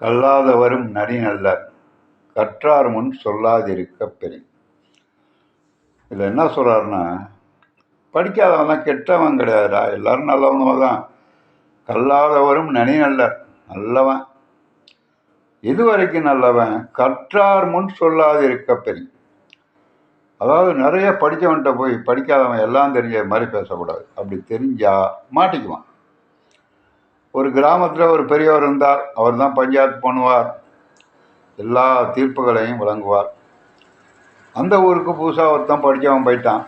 கல்லாதவரும் நனிநல்லர் கற்றார் முன் சொல்லாதிருக்க பெரி இதில் என்ன சொல்கிறாருன்னா படிக்காதவன் தான் கெட்டவன் கிடையாதுடா. எல்லாரும் நல்லவனுவ தான். கல்லாதவரும் நனி நல்லர் நல்லவன். இது வரைக்கும் நல்லவன் கற்றார் முன் சொல்லாதிருக்க பெரி அதாவது நிறைய படித்தவன்கிட்ட போய் படிக்காதவன் எல்லாம் தெரிஞ்ச மாதிரி பேசக்கூடாது. அப்படி தெரிஞ்சால் மாட்டிக்குவான். ஒரு கிராமத்தில் ஒரு பெரியவர் இருந்தார் அவர் தான் பஞ்சாயத்து பண்ணுவார். எல்லா தீர்ப்புகளையும் வழங்குவார். அந்த ஊருக்கு புதுசாக ஒருத்தன் படித்தவன் போயிட்டான்.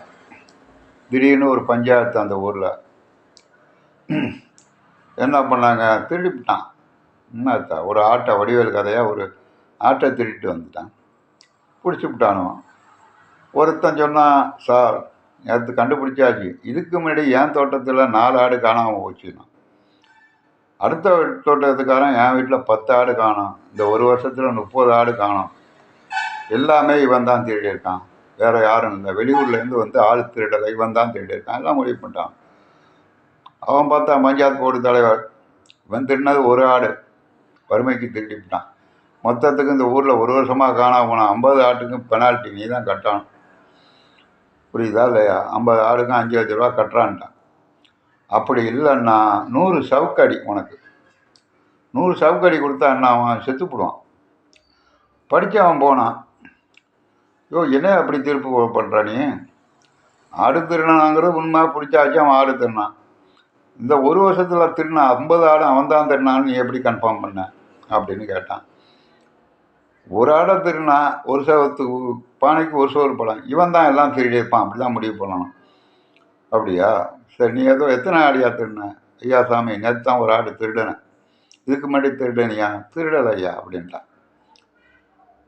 திடீர்னு ஒரு பஞ்சாயத்து அந்த ஊரில். என்ன பண்ணாங்க? திருடிவிட்டான் என்னத்தா ஒரு ஆட்டை வடிவேல் கதையாக ஒரு ஆட்டை திருட்டு வந்துட்டான். பிடிச்சி விட்டானுவான் ஒருத்தன் சொன்னான் சார் நேற்று கண்டுபிடிச்சாச்சு. இதுக்கு முன்னாடி என் தோட்டத்தில் நாலு ஆடு காணாமல் போச்சுன்னா. அடுத்த தோட்டத்துக்காரன் என் வீட்டில் பத்து ஆடு காணும். இந்த ஒரு வருஷத்தில் முப்பது ஆடு காணும். எல்லாமே இவன் தான் திருடியிருக்கான் வேறு யாரும் இல்லை. வெளியூர்லேருந்து வந்து ஆள் திருடலை இவன் தான் திருடியிருக்கான் எல்லாம் முடிவு பண்ணிட்டான். அவன் பார்த்தா பஞ்சாயத்து போர்டு தலைவர். இவன் திருடினது ஒரு ஆடு. வறுமைக்கு திருடிவிட்டான். மொத்தத்துக்கு இந்த ஊரில் ஒரு வருஷமாக காணாம போனான் ஐம்பது ஆட்டுக்கும் பெனால்ட்டி நீ தான் கட்டணும். புரியுதா இல்லையா? ஐம்பது ஆடுக்கும் அஞ்சு லட்ச ரூபா கட்டுறான்ட்டான். அப்படி இல்லைன்னா நூறு சவுக்கடி உனக்கு. நூறு சவுக்கடி கொடுத்தா என்ன அவன் செத்துப்பிடுவான் படித்தவன் போனான். யோ என்ன அப்படி தீர்ப்பு பண்ணுற நீ? ஆடு திருநாங்கிறது உண்மை பிடிச்சாச்சும் அவன் ஆடு திருநான். இந்த ஒரு வருஷத்தில் திருநா ஐம்பது ஆடு அவன் தான் திருநான்னு நீ எப்படி கன்ஃபார்ம் பண்ண? அப்படின்னு கேட்டான். ஒரு ஆடை திருநா ஒரு சவத்துக்கு பானைக்கு ஒரு சோறு படம் இவன் தான் எல்லாம் திருடியிருப்பான் அப்படி தான் முடிவு பண்ணணும். அப்படியா? சரி நீ ஏதோ எத்தனை ஆடியா திருடின? ஐயா சாமி நேற்று தான் ஒரு ஆடு திருடினேன் இதுக்கு முன்னாடி திருடனியா? திருடலை ஐயா அப்படின்ட்டான்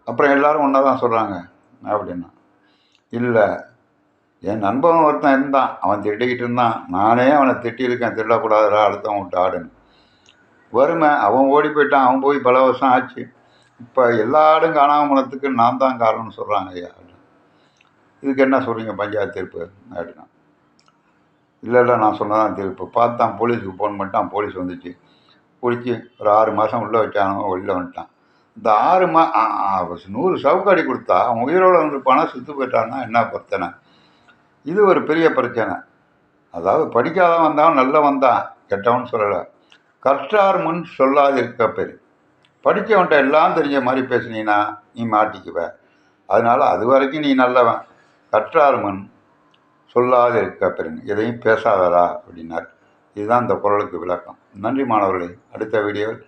அப்புறம் எல்லாரும் ஒன்றா தான் சொல்கிறாங்க அப்படின்னா. இல்லை என் நண்பன் ஒருத்தன் இருந்தான். அவன் திட்டிக்கிட்டு இருந்தான். நானே அவனை திட்டியிருக்கேன் திருடக்கூடாதுடா அடுத்தவன் விட்டு ஆடுன்னு. வறுமை அவன் ஓடி போயிட்டான் அவன் போய் பல வருஷம் ஆச்சு. இப்போ எல்லா ஆடும் காணாமல் போனதுக்கு நான் தான் காரணம்னு சொல்கிறாங்க ஐயா. இதுக்கு என்ன சொல்கிறீங்க பஞ்சாயத்து தீர்ப்பு? அப்படின்னா. இல்லை இல்லை நான் சொன்னதான் தீர்ப்பு பார்த்தான் போலீஸுக்கு ஃபோன் பண்ணிட்டான் போலீஸ் வந்துச்சு. பிடிச்சி ஒரு ஆறு மாதம் உள்ளே வச்சானோ வெளியில் வந்துட்டான். இந்த ஆறு மா நூறு சவுக்காடி கொடுத்தா அவன் உயிரோடு வந்துருப்பானா சுற்று போயிட்டான்னா என்ன பிரச்சனை? இது ஒரு பெரிய பிரச்சனை. அதாவது படிக்காதவன் வந்தான் நல்லவன் தான் கெட்டவன் சொல்லலை. கற்றார் முன் சொல்லாதிருக்க பெரு. படித்தவன்ட்ட எல்லாம் தெரிஞ்ச மாதிரி பேசுனீன்னா நீ மாட்டிக்குவ. அதனால் அது வரைக்கும் நீ நல்லவன். கற்றார் முன் சொல்லாது இருக்க பெருங்க எதையும் பேசாதடா அப்படின்னார். இதுதான் இந்த குரலுக்கு விளக்கம். நன்றி மாணவர்களே அடுத்த வீடியோவில்